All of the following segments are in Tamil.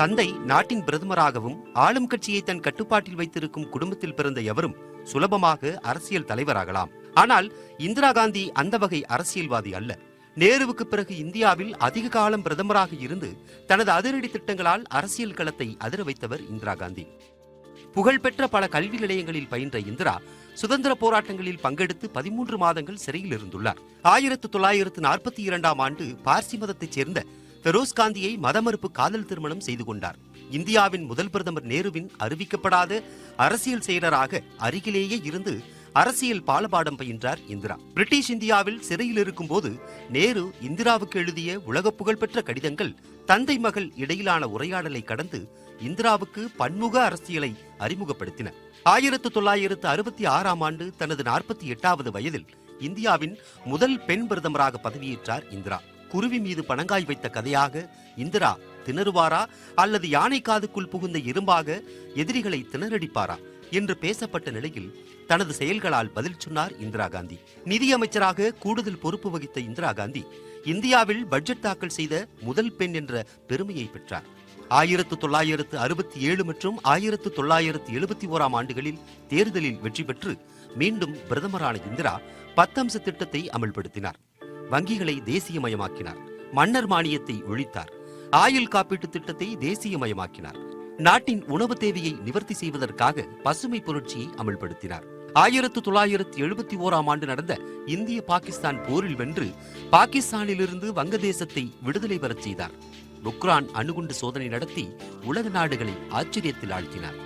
தந்தை நாட்டின் பிரதமராகவும் ஆளும் கட்சியை தன் கட்டுப்பாட்டில் வைத்திருக்கும் குடும்பத்தில் பிறந்த எவரும் சுலபமாக அரசியல் தலைவராகலாம். ஆனால் இந்திரா காந்தி அந்த வகை அரசியல்வாதி அல்ல. நேருவுக்கு பிறகு இந்தியாவில் அதிக காலம் பிரதமராக இருந்து தனது அதிரடி திட்டங்களால் அரசியல் களத்தை அதிர வைத்தவர் இந்திரா காந்தி. புகழ்பெற்ற பல கல்வி நிலையங்களில் பயின்ற இந்திரா சுதந்திர போராட்டங்களில் பங்கெடுத்து பதிமூன்று மாதங்கள் சிறையில் இருந்துள்ளார் ஆயிரத்து தொள்ளாயிரத்து நாற்பத்தி இரண்டாம் ஆண்டு பார்சி மதத்தைச் சேர்ந்த பெரோஸ் காந்தியை மதமறுப்பு காதல் திருமணம் செய்து கொண்டார். இந்தியாவின் முதல் பிரதமர் நேருவின் அறிவிக்கப்படாத அரசியல் செயலராக அருகிலேயே இருந்து அரசியல் பாலபாடம் பயின்றார் இந்திரா. பிரிட்டிஷ் இந்தியாவில் சிறையில் இருக்கும் போது நேரு இந்திராவுக்கு எழுதிய உலக புகழ்பெற்ற கடிதங்கள் தந்தை மகள் இடையிலான உரையாடலை கடந்து இந்திராவுக்கு பன்முக அரசியலை அறிமுகப்படுத்தின. ஆயிரத்து தொள்ளாயிரத்து அறுபத்தி ஆறாம் ஆண்டு தனது நாற்பத்தி எட்டாவது வயதில் இந்தியாவின் முதல் பெண் பிரதமராக பதவியேற்றார் இந்திரா. குருவி மீது பணங்காய் வைத்த கதையாக இந்திரா திணறுவாரா அல்லது யானை காதுக்குள் புகுந்த இரும்பாக எதிரிகளை திணறடிப்பாரா என்று பேசப்பட்ட நிலையில் தனது செயல்களால் பதில் சொன்னார் இந்திரா காந்தி. நிதியமைச்சராக கூடுதல் பொறுப்பு வகித்த இந்திரா காந்தி இந்தியாவில் பட்ஜெட் தாக்கல் செய்த முதல் பெண் என்ற பெருமையை பெற்றார். ஆயிரத்து தொள்ளாயிரத்து அறுபத்தி ஏழு மற்றும் ஆயிரத்து தொள்ளாயிரத்து எழுபத்தி ஓராம் ஆண்டுகளில் தேர்தலில் வெற்றி பெற்று மீண்டும் பிரதமரான இந்திரா பத்தம்ச திட்டத்தை அமல்படுத்தினார். வங்கிகளை தேசியமயமாக்கினார். மன்னர் மானியத்தை ஒழித்தார். ஆயுள் காப்பீட்டு திட்டத்தை தேசியமயமாக்கினார். நாட்டின் உணவு தேவையை நிவர்த்தி செய்வதற்காக பசுமை புரட்சியை அமல்படுத்தினார். ஆயிரத்து தொள்ளாயிரத்து எழுபத்தி ஓராம் ஆண்டு நடந்த இந்திய பாகிஸ்தான் போரில் வென்று பாகிஸ்தானிலிருந்து வங்கதேசத்தை விடுதலை பெறச் செய்தார். உக்ரான் அணுகுண்டு சோதனை நடத்தி உலக நாடுகளை ஆச்சரியத்தில் ஆழ்த்தினார்.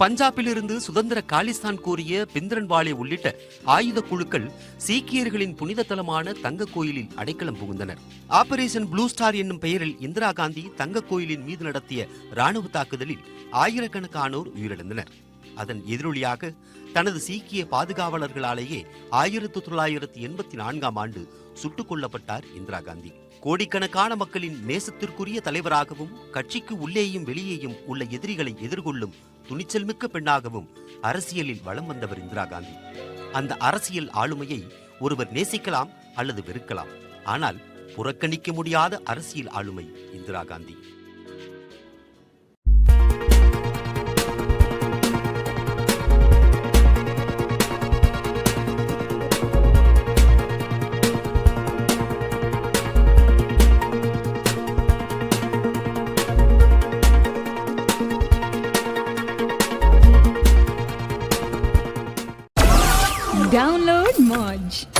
பஞ்சாபிலிருந்து சுதந்திர காலிஸ்தான் கோரிய பிந்திரன்வாலே உள்ளிட்ட ஆயுத குழுக்கள் சீக்கியர்களின் புனித தலமான தங்க கோயிலில் அடைக்கலம் புகுந்தனர். ஆபரேஷன் ப்ளூ ஸ்டார் என்னும் பெயரில் இந்திரா காந்தி தங்க கோயிலின் மீது நடத்திய ராணுவ தாக்குதலில் ஆயிரக்கணக்கானோர் உயிரிழந்தனர். அதன் எதிரொலியாக தனது சீக்கிய பாதுகாவலர்களாலேயே ஆயிரத்து தொள்ளாயிரத்தி எண்பத்தி நான்காம் ஆண்டு சுட்டுக் கொல்லப்பட்டார் இந்திரா காந்தி. கோடிக்கணக்கான மக்களின் நேசத்திற்குரிய தலைவராகவும் கட்சிக்கு உள்ளேயும் வெளியேயும் உள்ள எதிரிகளை எதிர்கொள்ளும் துணிச்சல் மிக்க பெண்ணாகவும் அரசியலில் வலம் வந்தவர் இந்திரா காந்தி. அந்த அரசியல் ஆளுமையை ஒருவர் நேசிக்கலாம் அல்லது வெறுக்கலாம். ஆனால் புறக்கணிக்க முடியாத அரசியல் ஆளுமை இந்திரா காந்தி. Download Modge.